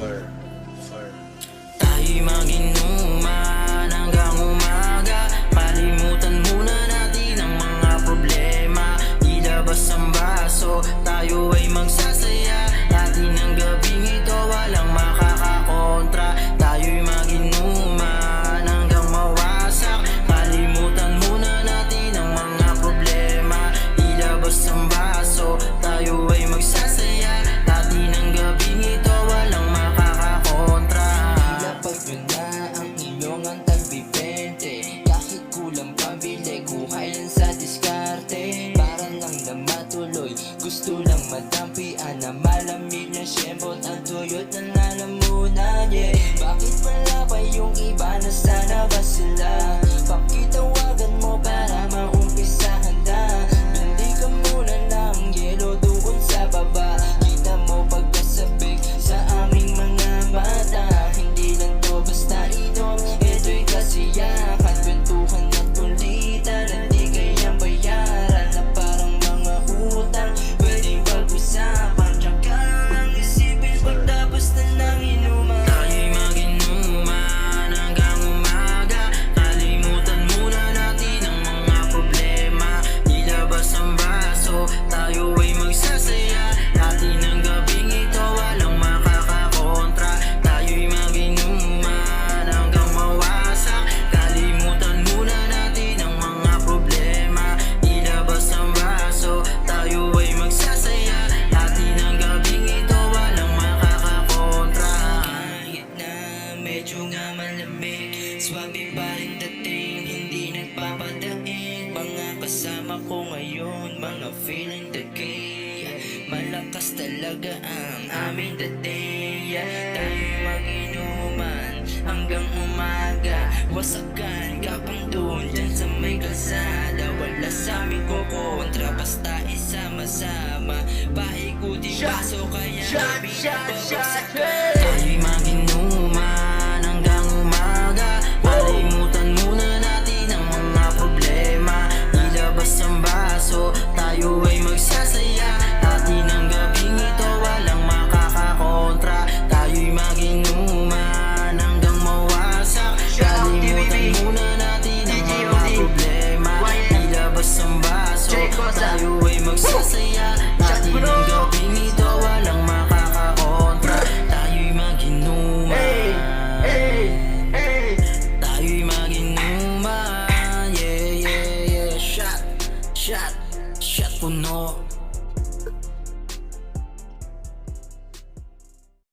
there. Swabe pa rin dating, hindi nagpapadaig. Mga kasama ko ngayon, mga feeling the gay Malakas talaga ang aming dating. Tayo mag-inuman hanggang umaga. Wasakan ka pang doon dyan sa may kalsada. Wala sa aming kukontra basta isama-sama. Paikutin baso kaya shot, nababagsakan mag-inuman